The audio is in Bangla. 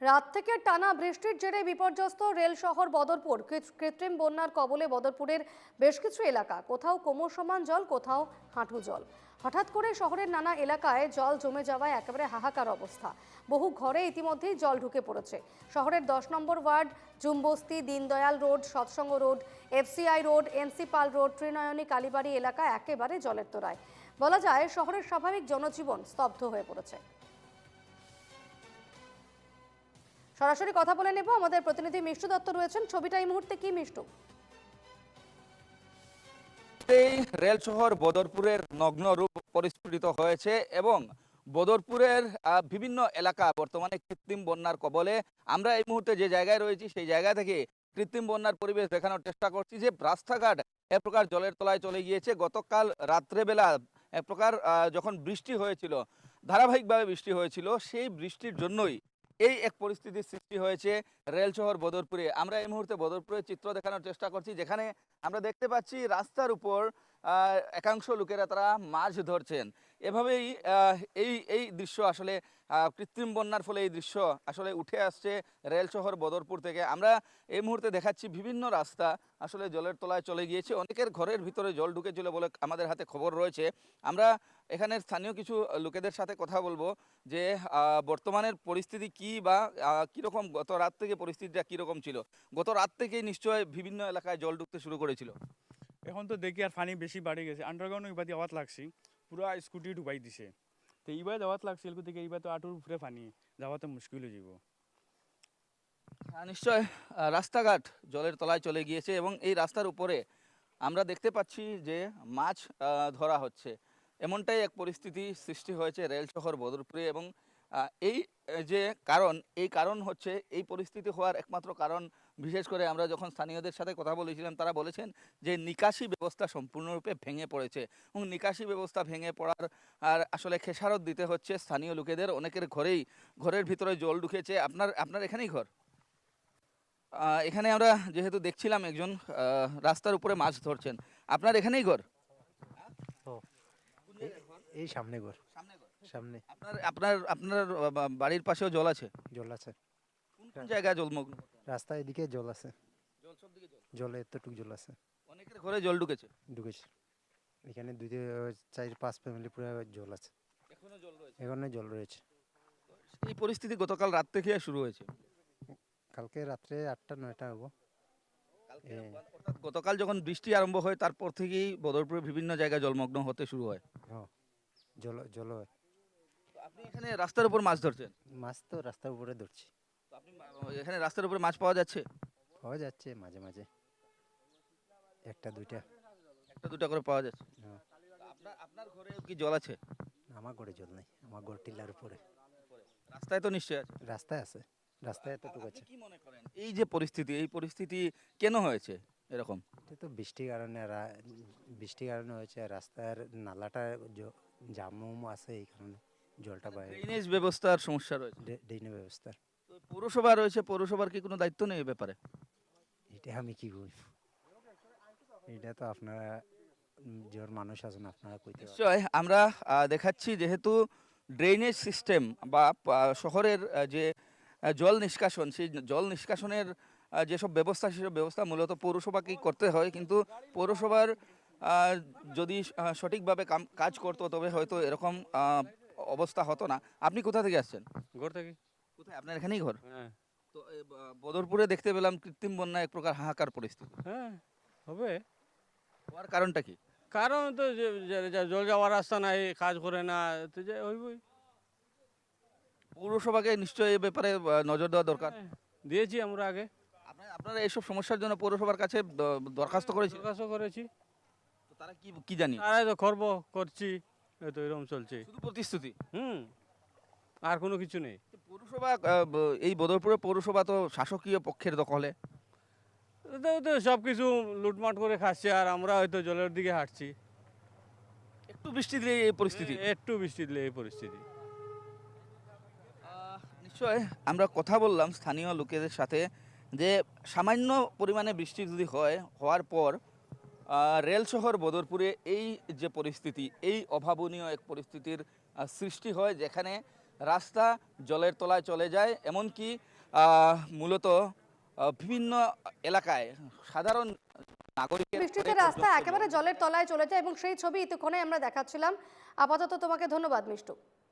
রাত থেকে টানা বৃষ্টির জেরে বিপর্যস্ত রেল শহর বদরপুর। কৃত্রিম বন্যার কবলে বদরপুরের বেশ কিছু এলাকা। কোথাও কোমর সমান জল, কোথাও হাঁটু জল। হঠাৎ করে শহরের নানা এলাকায় জল জমে যাওয়ায় একেবারে হাহাকার অবস্থা। বহু ঘরে ইতিমধ্যেই জল ঢুকে পড়েছে। শহরের দশ number ward, Jumbasti, Deendayal road, Satsang road, FCI road NC Pal road, Trinayani, Kalibari এলাকা একেবারে জলের তোড়ায়। বলা যায় শহরের স্বাভাবিক জনজীবন স্তব্ধ হয়ে পড়েছে। সরাসরি কথা বলে নেব, আমাদের প্রতিনিধি মিষ্টু দত্ত রয়েছেন। ছবিটা এই মুহূর্তে কি মিষ্টু? রেল শহর বদরপুরের নগ্ন রূপ পরিস্ফুটিত হয়েছে এবং বদরপুরের বিভিন্ন এলাকা, বর্তমানে কৃত্রিম বন্যার কবলে। আমরা এই মুহূর্তে যে জায়গায় রয়েছি, সেই জায়গা থেকে কৃত্রিম বন্যার পরিবেশ দেখানোর চেষ্টা করছি যে রাস্তাঘাট এক প্রকার জলের তলায় চলে গিয়েছে। গতকাল রাত্রেবেলা এক প্রকার যখন বৃষ্টি হয়েছিল, ধারাবাহিকভাবে বৃষ্টি হয়েছিল, সেই বৃষ্টির জন্যই এই এক পরিস্থিতির সৃষ্টি হয়েছে রেল শহর বদরপুরে। আমরা এই মুহূর্তে বদরপুরের চিত্র দেখানোর চেষ্টা করছি, যেখানে আমরা দেখতে পাচ্ছি রাস্তার উপর একাংশ লোকেরা তারা মাছ ধরছেন। এভাবেই এই এই দৃশ্য আসলে কৃত্রিম বন্যার ফলে এই দৃশ্য আসলে উঠে আসছে রেল শহর বদরপুর থেকে। আমরা এই মুহূর্তে দেখাচ্ছি বিভিন্ন রাস্তা আসলে জলের তলায় চলে গিয়েছে। অনেকের ঘরের ভিতরে জল ঢুকেছিল বলে আমাদের হাতে খবর রয়েছে। আমরা এখানের স্থানীয় কিছু লোকেদের সাথে কথা বলব যে বর্তমানের পরিস্থিতি কি বা কীরকম, গত রাত থেকে পরিস্থিতিটা কীরকম ছিল? গত রাত থেকেই নিশ্চয় বিভিন্ন এলাকায় জল ঢুকতে শুরু করেছিল। এখন তো দেখি আর পানি বেশি বাড়ি গেছে। আন্ডারগ্রাউন্ড এবার আওয়াত লাগছি। পুরা স্কুটি ডুবাই দিছে। তো এইবার যাওয়াত লাগছিল থেকে এইবার তো আটুর উপরে পানি। যাওয়াতে মুশকিল হয়ে যাব আহ, নিশ্চয় রাস্তাঘাট জলের তলায় চলে গিয়েছে এবং এই রাস্তার উপরে আমরা দেখতে পাচ্ছি যে মাছ ধরা হচ্ছে। এমনটাই এক পরিস্থিতি সৃষ্টি হয়েছে রেল শহর বদরপুরে এবং এই যে কারণ এই কারণ হচ্ছে এই পরিস্থিতি হওয়ার একমাত্র কারণ। বিশেষ করে আমরা যখন স্থানীয়দের সাথে কথা বলেছিলাম তারা বলেছেন যে নিকাশি ব্যবস্থা সম্পূর্ণরূপে ভেঙে পড়েছে এবং নিকাশি ব্যবস্থা ভেঙে পড়ার আর আসলে খেসারত দিতে হচ্ছে স্থানীয় লোকেদের। অনেকের ঘরেই ঘরের ভিতরে জল ঢুকেছে। আপনার আপনার এখানেই ঘর? এখানে আমরা যেহেতু দেখছিলাম একজন রাস্তার উপরে মাছ ধরছেন। আপনার এখানেই ঘর? এই সামনে ঘর। সামনে সামনে। আপনার আপনার আপনার বাড়ির পাশেও জল আছে? জল আছে। কোন কোন জায়গায় জলমগ্ন? রাস্তায় এদিকে জল আছে। জল সব দিকে জল? জলে এতটুক জল আছে। অনেকের ঘরে জল ঢুকেছে? ঢুকেছে। এখানে দুই চার পাঁচ ফ্যামিলি পুরো জল আছে। এখনও জল রয়েছে? এখানে জল রয়েছে। এই পরিস্থিতি গতকাল রাত থেকে শুরু হয়েছে? কালকে রাত্রে আটটা নয়টা হব। অর্থাৎ গতকাল যখন বৃষ্টি আরম্ভ হয় তারপর থেকেই বদরপুরে বিভিন্ন জায়গায় জলমগ্ন হতে শুরু হয়। হ্যাঁ জল জল হয়। তো আপনি এখানে রাস্তার উপর মাছ ধরছেন? মাছ তো রাস্তার উপরে ধরছি। তো আপনি মা- এখানে রাস্তার উপরে মাছ পাওয়া যাচ্ছে? পাওয়া যাচ্ছে মাঝে মাঝে। একটা দুইটা। একটা দুটা করে পাওয়া যাচ্ছে? হ্যাঁ। তো আপনার আপনার ঘরে কি জল আছে? আমার ঘরে জল নেই আমার ঘর টিলার উপরে। রাস্তায় তো নিশ্চয়ই আছে। রাস্তায় আছে রাস্তায় এতটুকু আপনি আছে। কি মনে করেন এই যে পরিস্থিতি এই পরিস্থিতি কেন হয়েছে এরকম? এটা তো বৃষ্টির কারণে রা- বৃষ্টির কারণে হয়েছে রাস্তার নালাটা জ- জামুম আছে এই কারণে। জলটা বাইরে ড্রেনেজ ব্যবস্থার সমস্যা রয়েছে। ড্রেনের ব্যবস্থা। তো পৌরসভা রয়েছে পৌরসভার কি কোনো দায়িত্ব নেই ব্যাপারে? এটা আমি কি বলব? এটা তো আপনারা যার মানুষ আছেন আপনারা কইতে নিশ্চয় আমরা দেখাচ্ছি যেহেতু ড্রেনেজ সিস্টেম বা শহরের যে জল নিষ্কাশন সেই জল নিষ্কাশনের যেসব ব্যবস্থা সেসব ব্যবস্থা মূলত পৌরসভাকেই করতে হয়। কিন্তু পৌরসভার যদি সঠিকভাবে কাজ করতো তবে হয়তো এরকম অবস্থা হতো না। আপনি কোথা থেকে আসছেন? ঘর থেকে। কোথায়? আপনার এখানেই ঘর? হ্যাঁ। তো ব- বদরপুরে দেখতে পেলাম কৃত্রিম বন্যা এক প্রকার হাহাকার পরিস্থিতি। হ্যাঁ হবে। হওয়ার কারণটা কি? কারণ তো যে- যে- যে জল যাওয়ার রাস্তা নাই কাজ করে না তো যে হইবই। পৌরসভাকে নিশ্চয়ই এ ব্যাপারে আহ, নজর দেওয়া দরকার। হ্যাঁ, দিয়েছি আমরা আগে। আপনারা আপনারা এইসব সমস্যার জন্য পৌরসভার কাছে দ- দরখাস্ত করেছেন? দরখাস্ত করেছি। তো তারা কি কি জানি? তারাই তো খর্ব করছি। এই তো এরকম চলছে। শুধু প্রতিশ্রুতি? হুম। আর কোনো কিছু নেই। পৌরসভা এই বদরপুরের পৌরসভা তো শাসকীয় পক্ষের দখলে। তো সব কিছু লুটমাট করে খাচ্ছে আর আমরা হয়তো জলের দিকে হাঁটছি। একটু বৃষ্টি দিলে এই পরিস্থিতি? একটু বৃষ্টি দিলে এই পরিস্থিতি। নিশ্চয় আমরা কথা বললাম স্থানীয় লোকেদের সাথে যে সামান্য পরিমাণে বৃষ্টি যদি হয় হওয়ার পর রেল শহর বদরপুরে এই যে পরিস্থিতি এই অভাবনীয় এক পরিস্থিতির সৃষ্টি হয় যেখানে রাস্তা জলের তলায় চলে যায় এমনকি মূলত বিভিন্ন এলাকায় সাধারণ নাগরিকের বৃষ্টিতে রাস্তা একেবারে জলের তলায় চলে যায় এবং সেই ছবি এতক্ষণে আমরা দেখাচ্ছিলাম। আপাতত তোমাকে ধন্যবাদ মিষ্টু।